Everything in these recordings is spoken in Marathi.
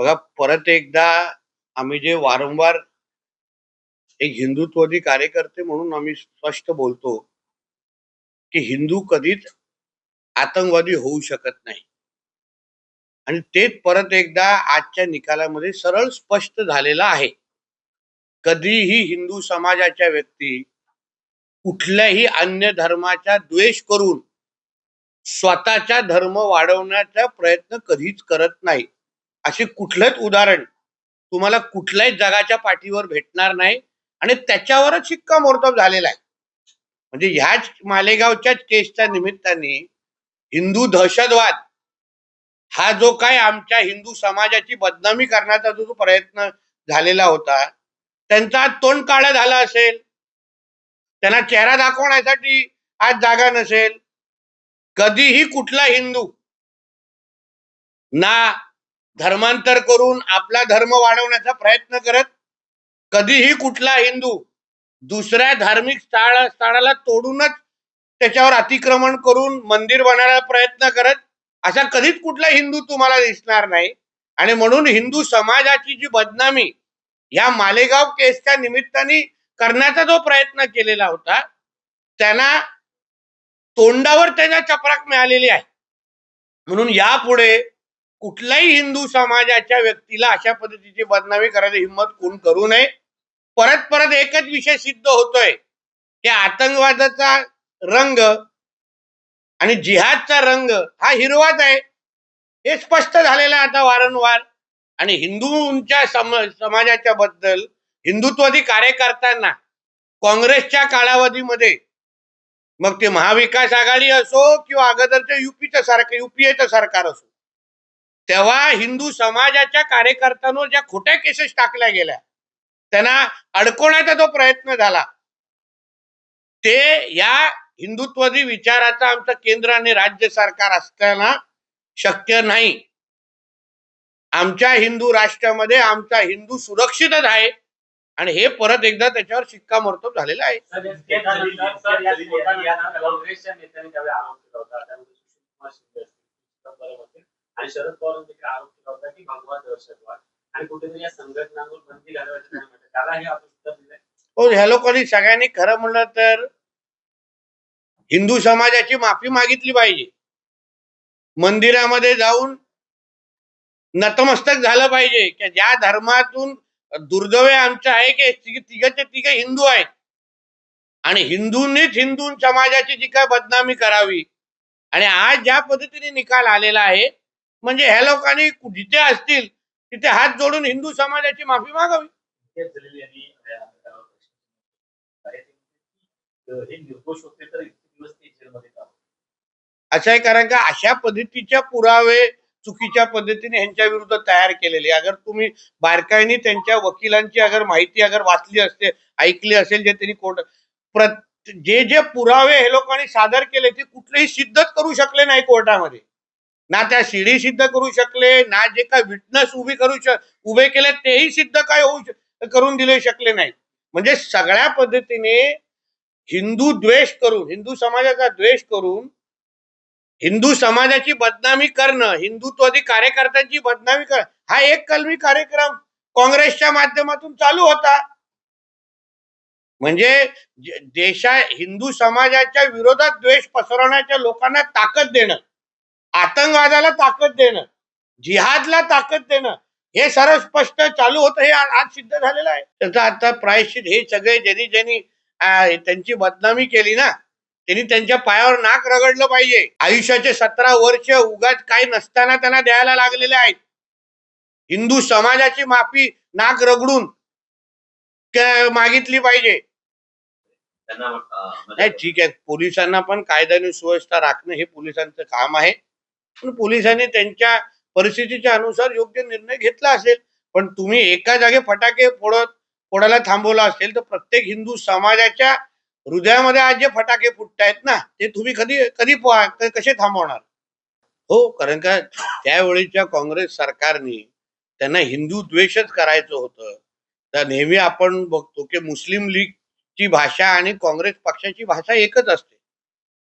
बघा परत एकदा आम्ही जे वारंवार एक हिंदुत्ववादी कार्यकर्ते म्हणून आम्ही स्पष्ट बोलतो की हिंदू कधीच आतंकवादी होऊ शकत नाही. आणि तेच परत एकदा आजच्या निकालामध्ये सरळ स्पष्ट झालेलं आहे. कधीही हिंदू समाजाच्या व्यक्ती कुठल्याही अन्य धर्माचा द्वेष करून स्वतःचा धर्म वाढवण्याचा प्रयत्न कधीच करत नाही. असे कुठलंच उदाहरण तुम्हाला कुठल्याही जगाच्या पाठीवर भेटणार नाही आणि त्याच्यावरच शिक्कामोर्तब झालेला आहे. म्हणजे ह्याच मालेगावच्याच केसच्या निमित्ताने हिंदू दहशतवाद हा जो काय आमच्या हिंदू समाजाची बदनामी करण्याचा जो प्रयत्न झालेला होता त्यांचा आज तोंड काळं झालं असेल त्यांना चेहरा दाखवण्यासाठी आज जागा नसेल कधीही कुठला हिंदू ना धर्मांतर करून आपला धर्म वाढवण्याचा प्रयत्न करत कधीही कुठला हिंदू दुसऱ्या धार्मिक स्थळ स्थळाला तोडूनच त्याच्यावर अतिक्रमण करून मंदिर बनवायला प्रयत्न करत असा कधीच कुठला हिंदू तुम्हाला दिसणार नाही. आणि म्हणून हिंदू समाजाची जी बदनामी या मालेगाव केसच्या निमित्ताने करण्याचा जो प्रयत्न केलेला होता त्यांना तोंडावर त्याच्या चपराक मिळालेली आहे. म्हणून यापुढे कुठल्याही हिंदू समाजाच्या व्यक्तीला अशा पद्धतीची बदनामी करायची हिंमत कोण करू नये? परत परत एकच विषय सिद्ध होतोय. की आतंकवादाचा रंग आणि जिहादचा रंग हा हिरवाच आहे. हे स्पष्ट झालेलं आहे आता वारंवार. आणि हिंदूंच्या सम समाजाच्या बद्दल हिंदुत्ववादी कार्यकर्त्यांना काँग्रेसच्या कालावधीमध्ये मग ते महाविकास आघाडी असो किंवा अगोदरचं युपीचं सरकार युपीएचं सरकार असो तेव्हा हिंदू समाजाच्या कार्यकर्त्यांवर ज्या खोट्या केसेस टाकल्या गेल्या त्यांना अडकवण्याचा जो प्रयत्न झाला ते या हिंदुत्ववादी विचाराचा आमचं केंद्र आणि राज्य सरकार असताना शक्य नाही आमच्या हिंदू राष्ट्रामध्ये आमचा हिंदू सुरक्षितच आहे आणि हे परत एकदा त्याच्यावर शिक्कामोर्तब झालेलं आहे नेत्यांनी आणि शरद पवारांनी देखील आरोप केला होता की भगवा दहशतवाद आणि कुठेतरी या संघटनांवर बंदी घालवायची नाही म्हणतात त्याला हे आपण उत्तर दिलंय. हो ह्या लोकांनी सगळ्यांनी खरं म्हणलं तर हिंदू समाजाची माफी मागितली पाहिजे. मंदिरामध्ये जाऊन नतमस्तक झालं पाहिजे. की ज्या धर्मातून दुर्दैव आमचं आहे की तिघ- तिघे हिंदू आहेत. आणि हिंदूंनीच हिंदू समाजाची जी काय बदनामी करावी. आणि आज ज्या पद्धतीने निकाल आलेला आहे म्हणजे ह्या लोकांनी जिथे असतील तिथे हात जोडून हिंदू समाजाची माफी मागावी? असं आहे कारण का अशा पद्धतीच्या पुरावे चुकीच्या पद्धतीने ह्यांच्या विरुद्ध तयार केलेले अगर तुम्ही बारकाईने त्यांच्या वकिलांची अगर माहिती अगर वाचली असते ऐकली असेल जे त्यांनी कोर्ट प्रत- जे जे पुरावे हे लोकांनी सादर केले ते कुठलेही सिद्धच करू शकले नाही कोर्टामध्ये. ना त्या शिडी सिद्ध करू शकले ना जे काय विटनेस उभी करू शक उभे केले तेही सिद्ध काय होऊ करून दिले शकले नाही म्हणजे सगळ्या पद्धतीने हिंदू द्वेष करून हिंदू समाजाचा द्वेष करून हिंदू समाजाची बदनामी करणं हिंदुत्वादी कार्यकर्त्यांची बदनामी करणं हा एक कलमी कार्यक्रम काँग्रेसच्या माध्यमातून चालू होता. म्हणजे देशा हिंदू समाजाच्या विरोधात द्वेष पसरवण्याच्या लोकांना ताकद देणं. आतंकवादाला ताकद देणं जिहादला ताकद देणं हे सर्व स्पष्ट चालू होतं हे आज सिद्ध झालेलं आहे. त्याचा आता प्रायश्चित हे सगळे ज्यांनी ज्यांनी त्यांची बदनामी केली ना त्यांनी त्यांच्या पायावर नाक रगडलं पाहिजे. आयुष्याचे सतरा वर्ष उगाच काही नसताना त्यांना द्यायला लागलेले आहेत. हिंदू समाजाची माफी नाक रगडून मागितली पाहिजे. नाही ठीक आहे. पोलिसांना पण कायदा आणि सुव्यवस्था राखणं हे पोलिसांचं काम आहे. पण पोलिसांनी त्यांच्या परिस्थितीच्या अनुसार योग्य निर्णय घेतला असेल. पण तुम्ही एका जागे फटाके फोडत फोडायला थांबवला असेल तर प्रत्येक हिंदू समाजाच्या हृदयामध्ये आज जे फटाके फुटतायत ना ते तुम्ही कधी कधी कसे थांबवणार? हो कारण का त्यावेळीच्या काँग्रेस सरकारने त्यांना हिंदू द्वेषच करायचं होतं. तर नेहमी आपण बघतो की मुस्लिम लीगची भाषा आणि काँग्रेस पक्षाची भाषा एकच असते.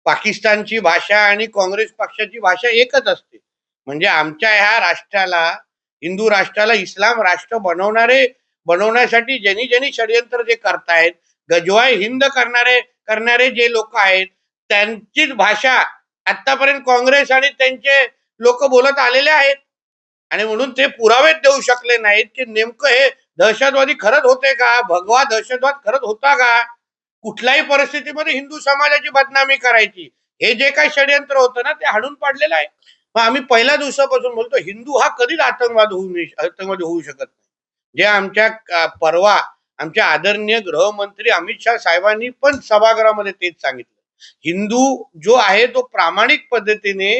पाकिस्तानची भाषा आणि काँग्रेस पक्षाची भाषा एकच असते. म्हणजे आमच्या ह्या राष्ट्राला हिंदू राष्ट्राला इस्लाम राष्ट्र बनवणारे बनवण्यासाठी ज्यांनी ज्यांनी षडयंत्र जे करतायत गजवाय हिंद करणारे करणारे जे लोक आहेत त्यांचीच भाषा आतापर्यंत काँग्रेस आणि त्यांचे लोक बोलत आलेले आहेत. आणि म्हणून ते पुरावेच देऊ शकले नाहीत की नेमकं हे दहशतवादी खरंच होते का? भगवा दहशतवाद खरंच होता का? कुठल्याही परिस्थितीमध्ये हिंदू समाजाची बदनामी करायची. हे जे काही षडयंत्र होतं ना ते हाडून पाडलेलं आहे. मग आम्ही पहिल्या दिवसापासून बोलतो हिंदू हा कधीच आतंकवाद होऊ आतंकवादी होऊ शकत नाही. जे आमच्या परवा आमच्या आदरणीय गृहमंत्री अमित शाह साहेबांनी पण सभागृहामध्ये तेच सांगितलं. हिंदू जो आहे तो प्रामाणिक पद्धतीने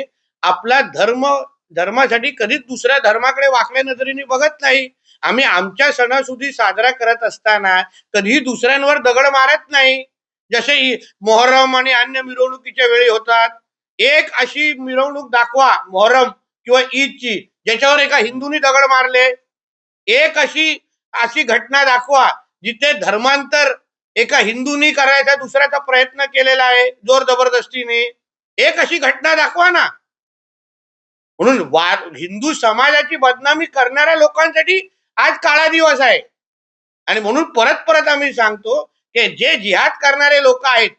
आपला धर्म धर्मासाठी कधीच दुसऱ्या धर्माकडे वाकल्या नजरेने बघत नाही. आम्ही आमच्या सणासुदी साजरा करत असताना कधीही दुसऱ्यांवर दगड मारत नाही. जसे मोहरम आणि अन्य मिरवणुकीच्या वेळी होतात. एक अशी मिरवणूक दाखवा मोहरम किंवा ईदची ज्याच्यावर एका हिंदूनी दगड मारले. एक अशी अशी घटना दाखवा जिथे धर्मांतर एका हिंदूनी करायचा दुसऱ्याचा प्रयत्न केलेला आहे जोर जबरदस्तीने. एक अशी घटना दाखवा ना. म्हणून वा- हिंदू समाजाची बदनामी करणाऱ्या लोकांसाठी आज काळा दिवस आहे. आणि म्हणून परत परत आम्ही सांगतो की जे जिहाद करणारे लोक आहेत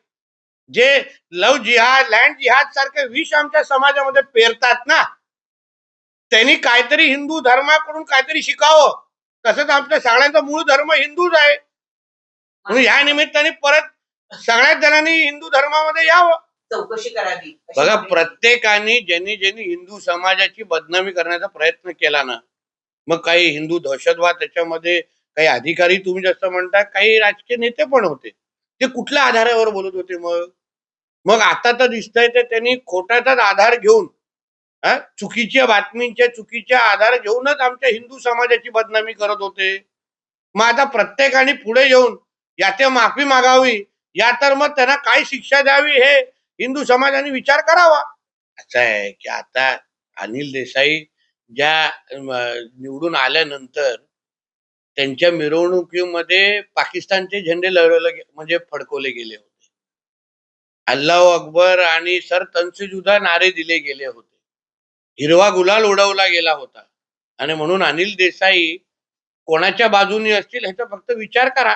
जे लव जिहाद लँड जिहाद सारखे विष आमच्या समाजामध्ये पेरतात ना त्यांनी काहीतरी हिंदू धर्माकडून काहीतरी शिकावं. तसंच आमच्या सगळ्यांचा मूळ धर्म हिंदूच आहे. म्हणून या निमित्ताने परत सगळ्याच जणांनी हिंदू धर्मामध्ये यावं. चौकशी करावी बघा. प्रत्येकाने ज्यांनी ज्यांनी हिंदू समाजाची बदनामी करण्याचा प्रयत्न केला ना मग काही हिंदू दहशतवाद त्याच्यामध्ये काही अधिकारी तुम्ही जसं म्हणता काही राजकीय नेते पण होते ते कुठल्या आधारावर बोलत होते मग मग आता तर दिसतंय ते त्यांनी खोटाचाच आधार घेऊन चुकीच्या बातमींच्या चुकीच्या आधार घेऊनच आमच्या हिंदू समाजाची बदनामी करत होते मग आता प्रत्येकाने पुढे येऊन या ते माफी मागावी या तर मग त्यांना काय शिक्षा द्यावी हे हिंदू समाजाने विचार करावा. असं आहे की आता अनिल देसाई ज्या निवडून आल्यानंतर त्यांच्या मिरवणुकीमध्ये पाकिस्तानचे झेंडे लढवले म्हणजे फडकवले गेले होते. अल्लाह अकबर आणि सर तनसेजुदा नारे दिले गेले होते. हिरवा गुलाल उडवला गेला होता. आणि म्हणून अनिल देसाई कोणाच्या बाजूनी असतील ह्याचा फक्त विचार करा.